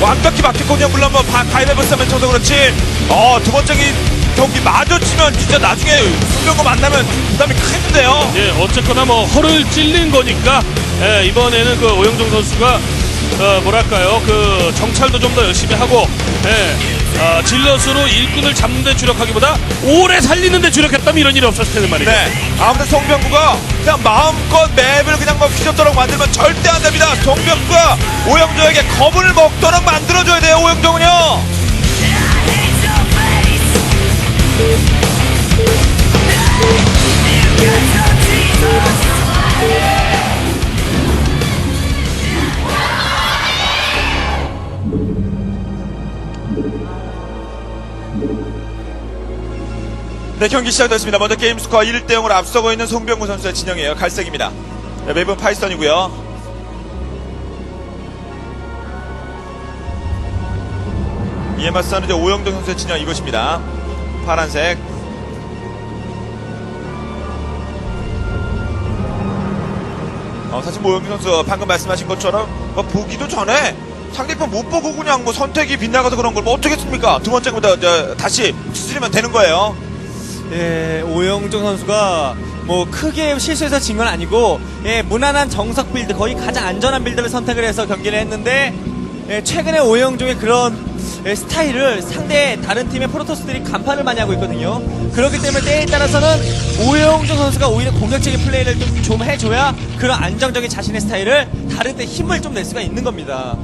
완벽히 막혔거든요. 물론 뭐 바, 가위바위보 싸면 쳐서 그렇지. 어, 두 번째 기- 경기 마주치면 진짜 나중에 송병구 만나면 부담이 크겠는데요. 예, 어쨌거나 뭐 허를 찔린 거니까 예, 이번에는 그 오영종 선수가 어, 뭐랄까요 그 정찰도 좀 더 열심히 하고 예, 아, 질럿으로 일꾼을 잡는 데 주력하기보다 오래 살리는 데 주력했다면 이런 일이 없었을 텐데 말이죠. 네. 아무튼 송병구가 그냥 마음껏 맵을 그냥 뭐 휘젓도록 만들면 절대 안 됩니다. 송병구가 오영종에게 거분을 먹도록 만들어줘야 돼요, 오영종은요. 네, 경기 시작됐습니다. 먼저 게임 스코어 1대 0으로 앞서고 있는 송병구 선수의 진영이에요. 갈색입니다. 네, 맵은 파이썬이고요. 이에 맞서는 오영동 선수의 진영 이것입니다. 파란색. 어, 사실 모영기 선수 방금 말씀하신 것처럼 뭐 보기도 전에 상대편 못 보고 그냥 뭐 선택이 빗나가서 그런 걸 뭐 어쩌겠습니까? 두 번째 거다 이제 다시 쓰리면 되는 거예요. 예, 오영종 선수가 뭐 크게 실수해서 진 건 아니고 예, 무난한 정석 빌드 거의 가장 안전한 빌드를 선택을 해서 경기를 했는데 예, 최근에 오영종의 그런 예, 스타일을 상대 다른 팀의 프로토스들이 간판을 많이 하고 있거든요. 그렇기 때문에 때에 따라서는 오영종 선수가 오히려 공격적인 플레이를 좀, 좀 해줘야 그런 안정적인 자신의 스타일을 다른 때 힘을 좀 낼 수가 있는 겁니다.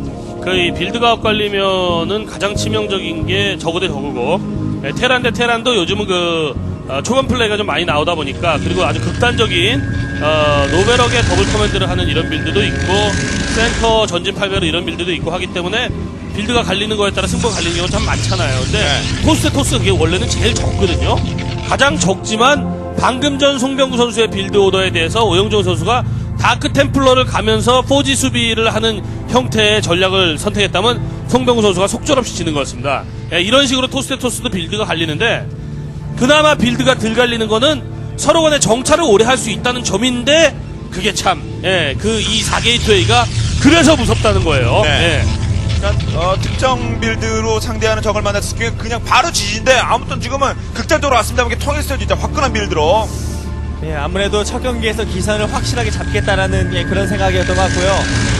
그이 빌드가 엇갈리면은 가장 치명적인 게 저거 대 저거고 예, 테란 대 테란도 요즘은 그 어, 초반 플레이가 좀 많이 나오다 보니까 그리고 아주 극단적인 어, 노베럭의 더블 커맨드를 하는 이런 빌드도 있고 센터 전진 팔배로 이런 빌드도 있고 하기 때문에 빌드가 갈리는 거에 따라 승부가 갈리는 경우가 참 많잖아요. 근데 네. 토스 대 토스 그게 원래는 제일 적거든요. 가장 적지만 방금 전 송병구 선수의 빌드 오더에 대해서 오영종 선수가 다크 템플러를 가면서 포지 수비를 하는 형태의 전략을 선택했다면 송병구 선수가 속절없이 지는 것 같습니다. 예, 이런 식으로 토스 대 토스도 빌드가 갈리는데 그나마 빌드가 덜 갈리는 거는 서로 간에 정찰을 오래 할 수 있다는 점인데 그게 참, 예, 그 이 4게이트 웨이가 그래서 무섭다는 거예요. 네. 예. 그러니까 어, 특정 빌드로 상대하는 적을 만났을 때 그냥 바로 지진데 아무튼 지금은 극단적으로 왔습니다. 이게 통했어요 진짜 화끈한 빌드로. 예, 아무래도 첫 경기에서 기선을 확실하게 잡겠다라는 예, 그런 생각이었던 것 같고요.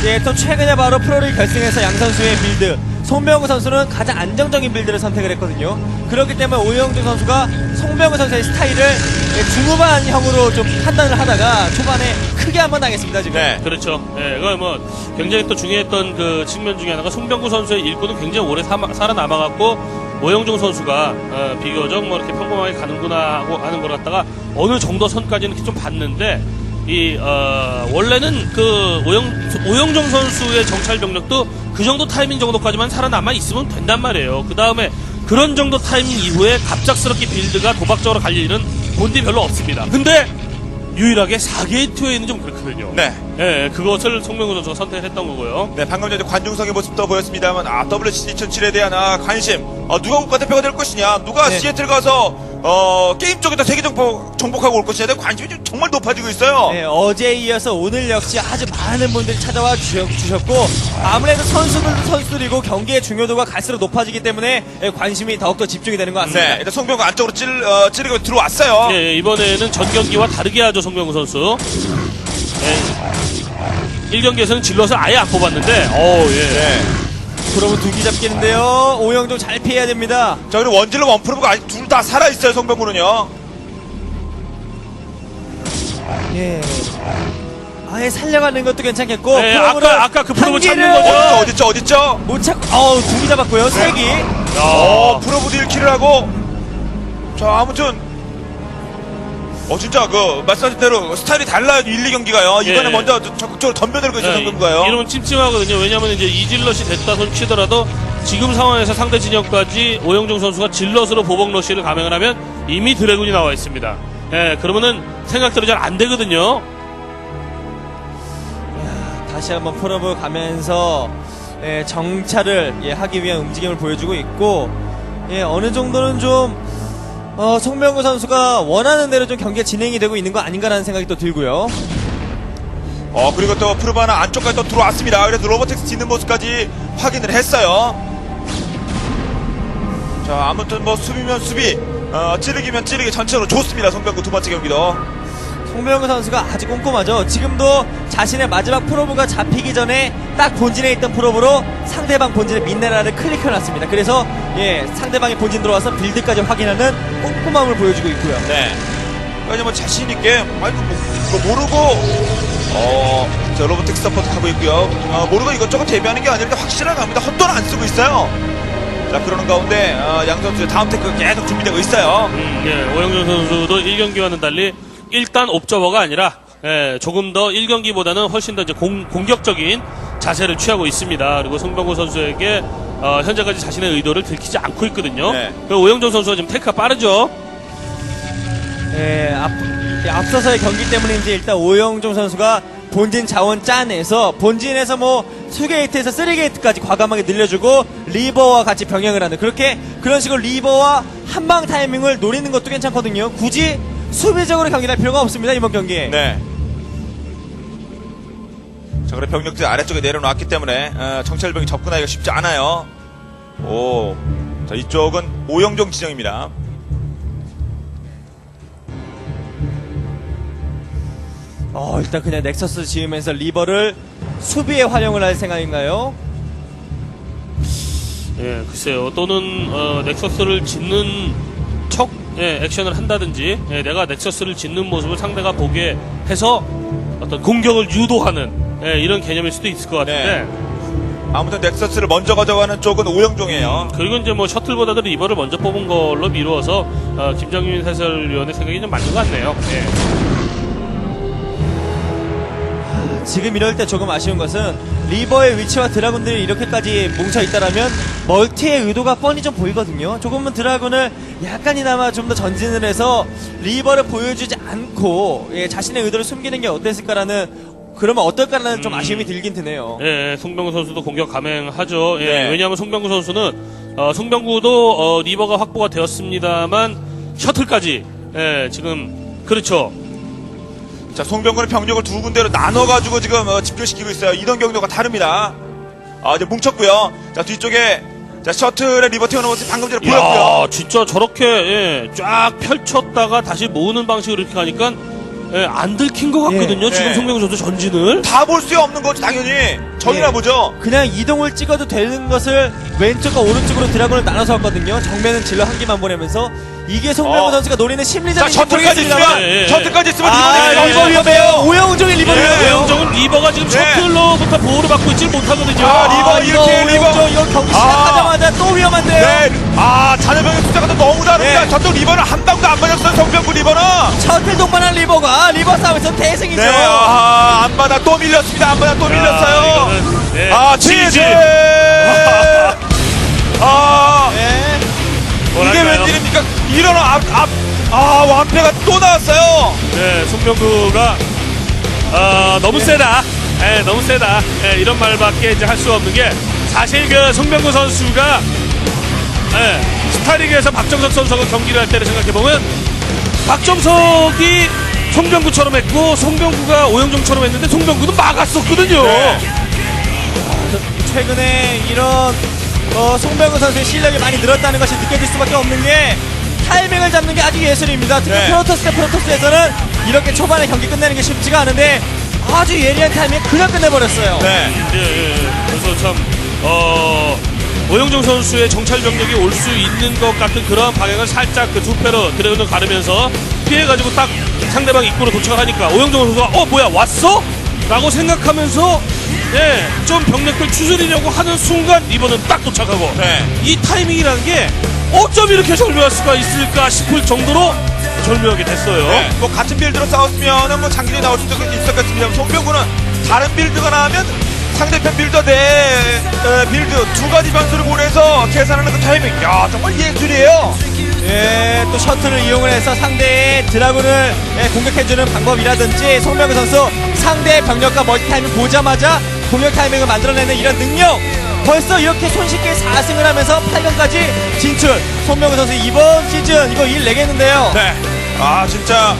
예, 또 최근에 바로 프로를 결승에서 양 선수의 빌드, 송병구 선수는 가장 안정적인 빌드를 선택을 했거든요. 그렇기 때문에 오영준 선수가 송병구 선수의 스타일을 예, 중후반형으로 좀 판단을 하다가 초반에 크게 한번 당했습니다, 지금. 네. 그렇죠. 예, 이거 뭐 굉장히 또 중요했던 그 측면 중에 하나가 송병구 선수의 일꾼은 굉장히 오래 사마- 살아남아갖고 오영종 선수가 어, 비교적 뭐 이렇게 평범하게 가는구나 하고 하는 걸 갖다가 어느 정도 선까지는 좀 봤는데 이 어, 원래는 그 오영 오영종 선수의 정찰 병력도 그 정도 타이밍 정도까지만 살아남아 있으면 된단 말이에요. 그 다음에 그런 정도 타이밍 이후에 갑작스럽게 빌드가 도박적으로 갈릴 일은 본디 별로 없습니다. 근데 유일하게 4게이트웨이는 좀 그렇거든요. 네. 예, 그것을 송명구 선수가 선택했던 거고요. 네, 방금 전에 관중석의 모습도 보였습니다만, 아, WCG 2007에 대한 아, 관심, 어, 누가 국가대표가 될 것이냐, 누가 네. 시애틀 가서, 어, 게임 쪽에다 세계 정복, 정복하고 올 것이냐에 대한 관심이 좀 정말 높아지고 있어요. 네, 어제에 이어서 오늘 역시 아주 많은 분들이 찾아와 주셨, 고 아무래도 선수들도 선수들이고 경기의 중요도가 갈수록 높아지기 때문에 예, 관심이 더욱더 집중이 되는 것 같습니다. 네, 일단 송병구 안쪽으로 찔, 어, 찌르고 들어왔어요. 예, 이번에는 전 경기와 다르게 하죠, 송명구 선수. 예, 1경기에서는 질럿을 아예 안 뽑았는데, 어 예. 네. 그러면 두기 잡기는데요. 오영종 잘 피해야 됩니다. 자, 그리고 원질러 원프로브가 아직 둘 다 살아있어요, 송병구는요. 예. 아예 살려가는 것도 괜찮겠고. 네, 프로브를 아까- 아까 그 프로브 한 찾는 개를 거죠. 어딨죠, 어딨죠? 못 찾고, 어우, 두기 잡았고요. 세 기. 어, 프로브도 1킬을 하고. 자, 아무튼. 어, 진짜, 그, 말씀하신 대로 스타일이 달라요, 1, 2 경기가요. 이번에 예. 먼저 적극적으로 덤벼들고 있어요, 예, 송병구가요. 이러면 찜찜하거든요. 왜냐하면 이제 이질럿이 됐다 손 치더라도 지금 상황에서 상대 진영까지 오영종 선수가 질럿으로 보복 러시를 감행을 하면 이미 드래곤이 나와 있습니다. 예, 그러면은 생각대로 잘 안 되거든요. 다시 한번 가면서 예, 정찰을 예, 하기 위한 움직임을 보여주고 있고 예, 어느 정도는 좀 어, 송병구 선수가 원하는 대로 좀 경기가 진행이 되고 있는 거 아닌가라는 생각이 또 들고요. 어 그리고 또 프르바나 안쪽까지 또 들어왔습니다. 그래서 로보텍스 짓는 모습까지 확인을 했어요. 자 아무튼 뭐 수비면 수비, 어, 찌르기면 찌르기 전체로 좋습니다. 송병구 두 번째 경기도. 송병구 선수가 아주 꼼꼼하죠. 지금도 자신의 마지막 프로브가 잡히기 전에 딱 본진에 있던 프로브로 상대방 본진의 민네라를 클릭해놨습니다. 그래서 예 상대방의 본진 들어와서 빌드까지 확인하는 꼼꼼함을 보여주고 있고요. 네. 그러니까 뭐 자신 있게 아이고 뭐, 이거 모르고 어, 저 로보틱스 서포트 하고 있고요. 어, 모르고 이것저것 대비하는 게 아니라 확실하게 합니다. 헛돈 안 쓰고 있어요. 자 그러는 가운데 어, 양 선수의 다음 테크 계속 준비되고 있어요. 음, 예, 오영준 선수도 1경기와는 달리 일단 옵저버가 아니라 예, 조금 더 1경기보다는 훨씬 더 이제 공, 공격적인 자세를 취하고 있습니다. 그리고 송병구 선수에게 어, 현재까지 자신의 의도를 들키지 않고 있거든요. 네. 그리고 오영종 선수가 지금 테크가 빠르죠. 예, 앞, 예, 앞서서의 경기 때문인지 일단 오영종 선수가 본진 자원 짜내서 본진에서 뭐 투게이트에서 쓰리게이트까지 과감하게 늘려주고 리버와 같이 병행을 하는 그렇게 그런 식으로 리버와 한방 타이밍을 노리는 것도 괜찮거든요. 굳이 수비적으로 경기할 필요가 없습니다 이번 경기에. 네. 자 그래 병력들 아래쪽에 내려놨기 때문에 어, 정찰병이 접근하기가 쉽지 않아요. 오, 자 이쪽은 오영종 지정입니다. 어, 일단 그냥 넥서스 지으면서 리버를 수비에 활용을 할 생각인가요? 예, 글쎄요. 또는 어, 넥서스를 짓는 척 예, 액션을 한다든지 예, 내가 넥서스를 짓는 모습을 상대가 보게 해서 어떤 공격을 유도하는 예, 이런 개념일 수도 있을 것 같은데 아무튼 넥서스를 먼저 가져가는 쪽은 오영종이에요. 그리고 이제 뭐 셔틀보다도 리버를 먼저 뽑은 걸로 미루어서 어, 김정민 해설위원의 생각이 좀 맞는 것 같네요. 예. 지금 이럴 때 조금 아쉬운 것은 리버의 위치와 드라군들이 이렇게까지 뭉쳐 있다라면 멀티의 의도가 뻔히 좀 보이거든요. 조금은 드라군을 약간이나마 좀 더 전진을 해서 리버를 보여주지 않고 예, 자신의 의도를 숨기는 게 어땠을까라는 그러면 어떨까라는 좀 아쉬움이 들긴 드네요. 예, 송병구 선수도 공격 감행하죠. 예, 네. 왜냐하면 송병구 선수는 어, 송병구도 어, 리버가 확보가 되었습니다만 셔틀까지 예, 지금 그렇죠. 자, 송병구는 병력을 두 군데로 나눠가지고 지금 어, 집결시키고 있어요. 이동 경로가 다릅니다. 아, 이제 뭉쳤고요. 자, 뒤쪽에 자 셔틀의 리버 태우는 모습 방금 전에 보였고요. 야, 진짜 저렇게 예, 쫙 펼쳤다가 다시 모으는 방식으로 이렇게 하니까 예, 안 들킨 것 같거든요. 예, 지금 예. 송병구 선수 전진을. 다 볼 수 없는 거죠, 당연히. 저희나 예. 보죠. 그냥 이동을 찍어도 되는 것을 왼쪽과 오른쪽으로 드라군을 나눠서 왔거든요. 정면은 질러 한 개만 보내면서 이게 송병호 어. 선수가 노리는 자, 심리전인지 셔틀까지 있으면, 예, 예. 셔틀까지 있으면 아, 리버는 리버 위험해요. 오영종의 리버 예. 위험해요. 오영정은 리버가 지금 네. 셔틀로부터 보호를 받고 있지 못하거든요. 아, 리버 아, 이렇게 리버. 오영종 이거 경기 아. 시작하자마자 또 위험한데요. 네. 아, 자녀병의 숫자가 또 너무 다릅니다. 네. 저쪽 리버는 한 방도 안 맞았어요, 송병구 리버는. 셔틀 동반한 리버가 리버 싸움에서 대승이죠. 네, 아, 안마다 또 밀렸습니다. 안마다 또 밀렸어요. 이거는, 네, 아, 지지. 지지! 아, 뭐랄까요? 웬일입니까? 이런 앞, 앞, 아, 완패가 또 나왔어요. 네, 송병구가 어, 너무 세다. 예, 너무 세다. 예, 이런 말밖에 이제 할 수 없는 게 사실 그 송병구 선수가 예, 스타리그에서 박정석 선수하고 경기를 할 때를 생각해 보면 박정석이 송병구처럼 했고 송병구가 오영종처럼 했는데 송병구도 막았었거든요. 네. 최근에 이런 어, 송병호 선수의 실력이 많이 늘었다는 것이 느껴질 수밖에 없는 게 타이밍을 잡는 게 아주 예술입니다. 특히 네. 프로토스 대 프로토스에서는 이렇게 초반에 경기 끝내는 게 쉽지가 않은데 아주 예리한 타이밍에 그냥 끝내버렸어요. 네. 예, 예. 그래서 참, 어, 오영종 선수의 정찰 병력이 올 수 있는 것 같은 그러한 방향을 살짝 그 두 패로 드래곤을 가르면서 피해가지고 딱 상대방 입구로 도착하니까 오영종 선수가 어, 뭐야, 왔어? 라고 생각하면서 예, 좀 병력들 추스리려고 하는 순간 리버는 딱 도착하고 네. 이 타이밍이라는 게 어쩜 이렇게 절묘할 수가 있을까 싶을 정도로 절묘하게 됐어요. 네. 뭐 같은 빌드로 싸웠으면은 뭐 장기전이 나올 수도 있었겠습니다. 송병구는 다른 빌드가 나오면 상대편 빌더 대 어, 빌드 두 가지 변수를 고려해서 계산하는 그 타이밍. 야 정말 예술이에요. 예, 또 셔틀을 이용을 해서 상대의 드라군을 예, 공격해주는 방법이라든지 송병호 선수 상대의 병력과 멀티 타이밍 보자마자 공격 타이밍을 만들어내는 이런 능력 벌써 이렇게 손쉽게 4승을 하면서 8강까지 진출 송병호 선수 이번 시즌 이거 일 내겠는데요 네. 아 진짜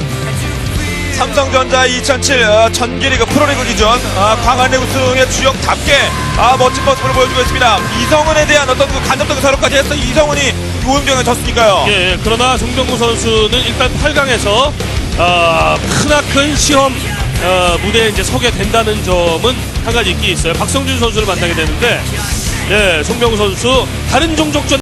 삼성전자 2007 어, 전기리그 프로리그 기전 아, 광안리 우승의 주역답게 아, 멋진 모습을 보여주고 있습니다. 이성은에 대한 어떤 그 간접적인 사료까지 해서 이성은이 오영정에 졌으니까요. 예, 예. 그러나 송병구 선수는 일단 8강에서 어, 크나큰 시험 어, 무대에 이제 서게 된다는 점은 한 가지 있긴 있어요. 박성준 선수를 만나게 되는데, 예, 송병구 선수 다른 종족전